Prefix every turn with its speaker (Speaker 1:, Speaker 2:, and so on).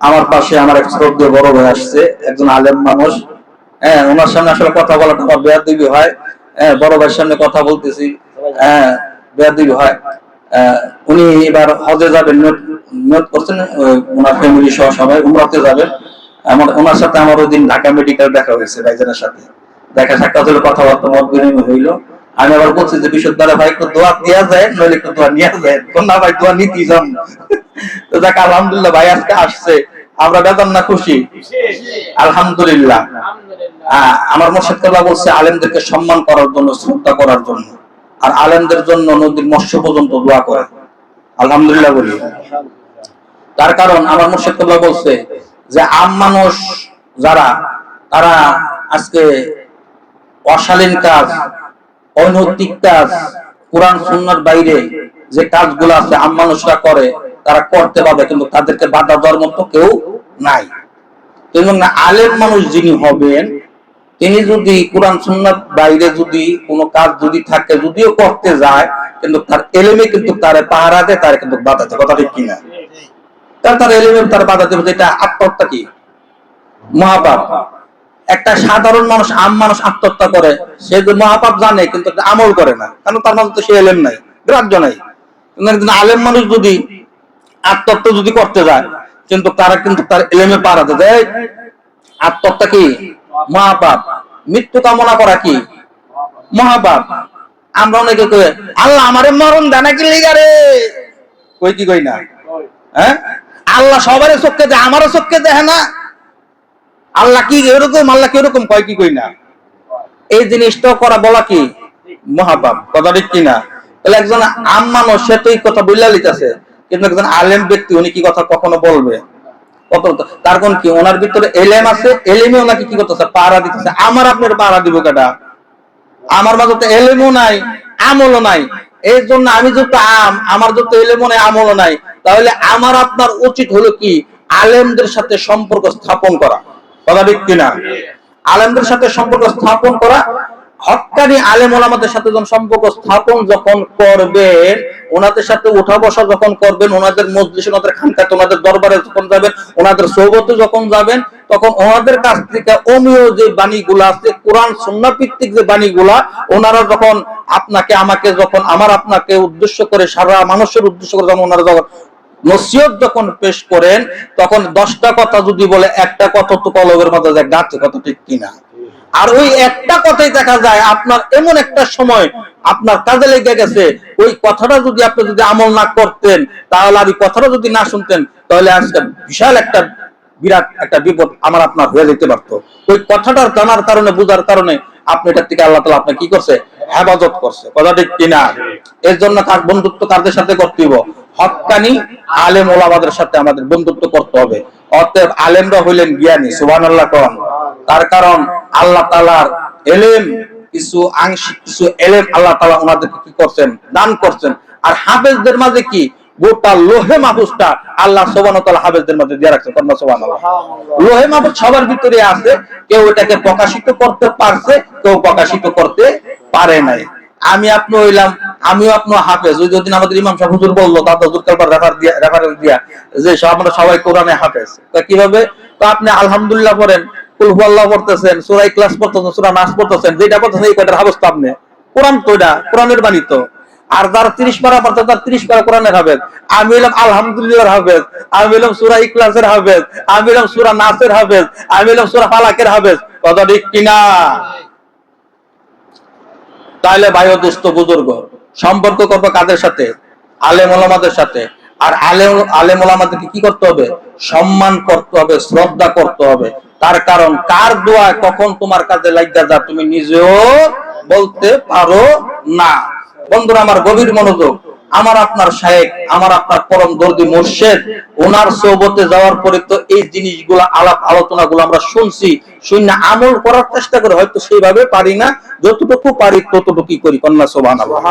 Speaker 1: আমার পাশে আমার এক শ্রদ্ধেয় বড় ভাই আসছে, একজন আলেম মানুষ। হ্যাঁ ওনার সামনে আসলে কথা বলাটা আমার বেয়াদিবি হয়। হ্যাঁ বড় ভাইয়ের সামনে কথা বলতেছি। হ্যাঁ বেয়াদিবি হয়। উনি এবার হজে যাবেন নিয়ত করছেন ওনার ফ্যামিলি সহ সবাই, উমরাতে যাবেন। আমার, ওনার সাথে আমার ওই দিন ঢাকা মেডিকেল দেখা হয়েছে, ভাইজানের সাথে। দেখা সাক্ষাৎ হলো কথাবার্তা মত বিনিময় হইল। আমি আবার বলছি যে বিশুদ্ধারে ভাই, একটু দোয়া দেওয়া যায়, নইলে একটু দোয়া নিয়ে যায়। কোন না ভাই, দোয়া নিতেই যান। তো দেখ আলহামদুলিল্লাহ ভাই আজকে আসছে। আমরা বেতন না খুশি? আলহামদুলিল্লাহ। আমার মোর্শেদ কথা বলছে আলেমদেরকে সম্মান করার জন্য, শ্রদ্ধা করার জন্য। আর আলেমদের জন্য নদীর মৎস্য পর্যন্ত দোয়া করে। আলহামদুলিল্লাহ বলি। তার কারণ আমার মোর্শেদ কথা বলছে যে আম মানুষ যারা, তারা আজকে অশালীন কাজ, অনৈতিক কাজ, কোরআন, সুন্নার বাইরে যে কাজগুলো আছে, আম মানুষরা করে তারা করতে পারবে, কিন্তু তাদেরকে বাধা দেওয়ার মতো কেউ নাই। এবং আলেম মানুষ যিনি হবেন, তিনি যদি কোরআন, সুন্নাত বাইরে যদি কোনো কাজ যদি থাকে, যদিও করতে যায়, কিন্তু তার এলেমে কিন্তু তার পাহারা দেয়, তার কিন্তু বাধা দেয়। কথা ঠিক কিনা? তার তার এলেমে তার বাধা দেবে যেটা আত্মহত্যা কি? মহাপাপ। একটা সাধারণ মানুষ, আম মানুষ আত্মহত্যা করে, সে যে মহাপাপ জানে, কিন্তু আমল করে না। কারণ তার মধ্যে তো সে এলেম নাই, গ্রাহ্য নাই। আলেম মানুষ যদি আত্মহত্যা যদি করতে যায়, কিন্তু তারা কিন্তু তার এলেমে পারাতে দেয়। আত্মহত্যা কি? মহাপাপ। মৃত্যু কামনা করা কি? মহাপাপ। আমরা অনেকে কই, আল্লাহ আমারে মরণ দানা কি লিগারে কই কি কই না? হ্যাঁ? আল্লাহ সবারই চোখকে দেয়, আমারও চোখকে দেখে না। আল্লাহ কি এরকম? আল্লাহ কি এরকম? কয় কি কই না? এই জিনিসটা করা বলা কি? মহাপাপ। কথা ঠিক কিনা? তাহলে একজন আম মানুষ, সে তো এই কথা বললা লিতেছে। কিন্তু একজন আলেম ব্যক্তি, উনি কি কথা কখনো বলবে? কত তার কোন কি? ওনার ভিতরে এলেম আছে, এলেমে ওনাকে কি করতেছে? দিতেছে। আমার আপনার দিব কেটা আমার মাঝে তো এলেমও নাই, আমলও নাই। এই জন্য আমি যত আম আমার যত এলেমও নাই, আমলও নাই। তাহলে আমার আপনার উচিত হলো কি? আলেমদের সাথে সম্পর্ক স্থাপন করা। কথা ঠিক কিনা? আলেমদের সাথে সম্পর্ক স্থাপন করা হকানি আলেম ওলামাদের সাথে যখন সম্পর্ক স্থাপন যখন করবেন, ওনাদের সাথে উঠা বসা যখন করবেন, ওনাদের মজলিস, ওনাদের খানকাতে, ওনাদের দরবারে যখন যাবেন, ওনাদের সৌবতে যখন যাবেন, তখন ওনাদের কাছ থেকে অমীয় যে বাণীগুলা আছে, কোরআন সন্না যে বাণীগুলা, ওনারা যখন আপনাকে, আমাকে যখন, আমার আপনাকে উদ্দেশ্য করে, সারা মানুষের উদ্দেশ্য করে যখন ওনারা যখন নসিহত যখন পেশ করেন, তখন দশটা কথা যদি বলে, একটা কথা তো কলবের মধ্যে যায় গাছে কথা ঠিক কিনা। আর ওই একটা কথাই দেখা যায়, আপনার এমন একটা সময় আপনার কাজে লেগে গেছে, ওই কথাটা যদি আপনি যদি আমল না করতেন, তাহলে আর ওই কথাটা যদি না শুনতেন, তাহলে আজকে বিশাল একটা বিরাট একটা বিপদ আমার আপনার হয়ে যেতে পারতো। ওই কথাটার জানার কারণে, বুঝার কারণে আপনি এটার থেকে আল্লাহ তালা আপনার কি করছে? হেফাজত করছে। কথা ঠিক কিনা? এর জন্য কার বন্ধুত্ব কাদের সাথে করতে হবে হকানি আলেম ওলামাদের সাথে আমাদের বন্ধুত্ব করতে হবে। অতএব আলেমরা হইলেন জ্ঞানী সুবান তার কারণ আল্লাহ তালার এলেম কিছু আংশিক কিছু এলেম আল্লাহ তালা ওনাদেরকে কি করছেন? দান করছেন। আর হাফেজদের মাঝে কি? গোটা লোহে মাহফুজটা আল্লাহ সোবান তালা হাফেজদের মাঝে দিয়ে রাখছে কন্যা সোবান লোহে মাহফুজ সবার ভিতরে আছে। কেউ এটাকে প্রকাশিত করতে পারছে কেউ প্রকাশিত করতে পারে নাই। আমি আপনি হইলাম আমিও আপনি হাফেজ। ওই যদি আমাদের ইমাম সাহেব হুজুর বলল দাদা হুজুর কালবার রেফার দিয়া রেফারেন্স দিয়া যে আমরা সবাই কোরআনে হাফেজ। তা কীভাবে? তো আপনি আলহামদুলিল্লাহ পড়েন। কুল আল্লাহ পড়তেছেন সূরা পড়তেছেন, সূরা নাস পড়তেছেন যেটা পড়তেছেন এই কয়টার তো আপনি? কোরআন তো এটা কোরআনের বাণী তো আর যারা তিরিশ পারা পড়তে, তার তিরিশ পারা কোরআনের আমি আমি সূরা ইখলাসের হাফেজ, আমি সূরা নাসের আমি সূরা ফালাকের কথা ঠিক কিনা তাহলে ভাই বুজুর্গ, সম্পর্ক করব কাদের সাথে? আলেম ওলামাদের সাথে। আর আলেম আলেম ওলামাদেরকে কি করতে হবে? সম্মান করতে হবে, শ্রদ্ধা করতে হবে। তার কারণ কার দোয়া কখন তোমার কাজে লাগিয়া যা তুমি নিজেও বলতে পারো না। বন্ধুরা, আমার গভীর মনোযোগ, আমার আপনার শায়েক, আমার আপনার পরম দর্দি মুর্শেদ, ওনার সোবতে যাওয়ার পরে তো এই জিনিসগুলো, আলাপ আলোচনা গুলো আমরা শুনছি, শুনে আমল করার চেষ্টা করে হয়তো সেইভাবে পারি না, যতটুকু পারি ততটুকুই করি। কন্যা
Speaker 2: সুবহানাল্লাহ।